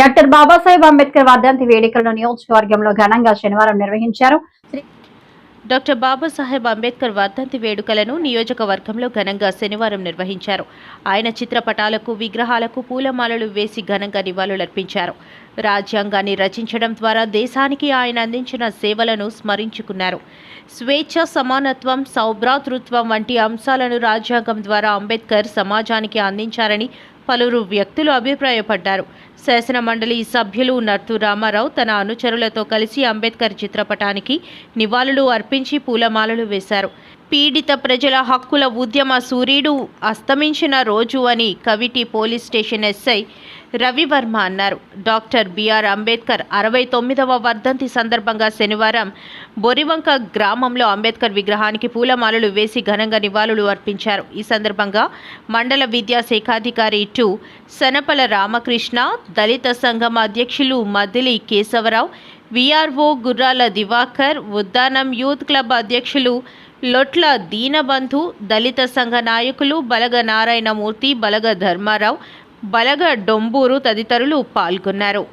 Doctor Babasaheb Ambedkar వర్ధంతి వేడుకలను నియోజకవర్గంలో ఘనంగా శనివారం నిర్వహించారు. డాక్టర్ బాబాసాహెబ్ అంబేద్కర్ వర్ధంతి వేడుకలను నియోజకవర్గంలో ఘనంగా శనివారం నిర్వహించారు. ఆయన చిత్రపటాలకు విగ్రహాలకు పూలమాలలు వేసి ఘనంగా నివాళులర్పించారు. రాజ్యాంగాన్ని రచించడం ద్వారా దేశానికి ఆయన అందించిన సేవలను స్మరించుకున్నారు. స్వేచ్ఛ సమానత్వం సౌభ్రాతృత్వం వంటి అంశాలను రాజ్యాంగం ద్వారా అంబేద్కర్ సమాజానికి అందించారని పలువురు వ్యక్తులు అభిప్రాయపడ్డారు. శాసన మండలి సభ్యులు నర్తు రామారావు తన అనుచరులతో కలిసి అంబేద్కర్ చిత్రపటానికి నివాళులు అర్పించి పూలమాలలు వేశారు. పీడిత ప్రజల హక్కుల ఉద్యమ సూర్యుడు అస్తమించిన రోజు అని Kaviti police station SI Ravivarma అన్నారు. డాక్టర్ బిఆర్ అంబేద్కర్ అరవై తొమ్మిదవ వర్ధంతి సందర్భంగా శనివారం బొరివంక గ్రామంలో అంబేద్కర్ విగ్రహానికి పూలమాలలు వేసి ఘనంగా నివాళులు అర్పించారు. ఈ సందర్భంగా మండల విద్యాశాఖాధికారి టు సనపల రామకృష్ణ దళిత సంఘం అధ్యక్షులు మదిలి కేశవరావు విఆర్ఓ గుర్రాల దివాకర్ ఉద్దానం యూత్ క్లబ్ అధ్యక్షులు లొట్ల దీనబంధు దళిత సంఘ నాయకులు బలగ నారాయణమూర్తి బలగ ధర్మారావు బలగ డొంబూరు తదితరులు పాల్గొన్నారు.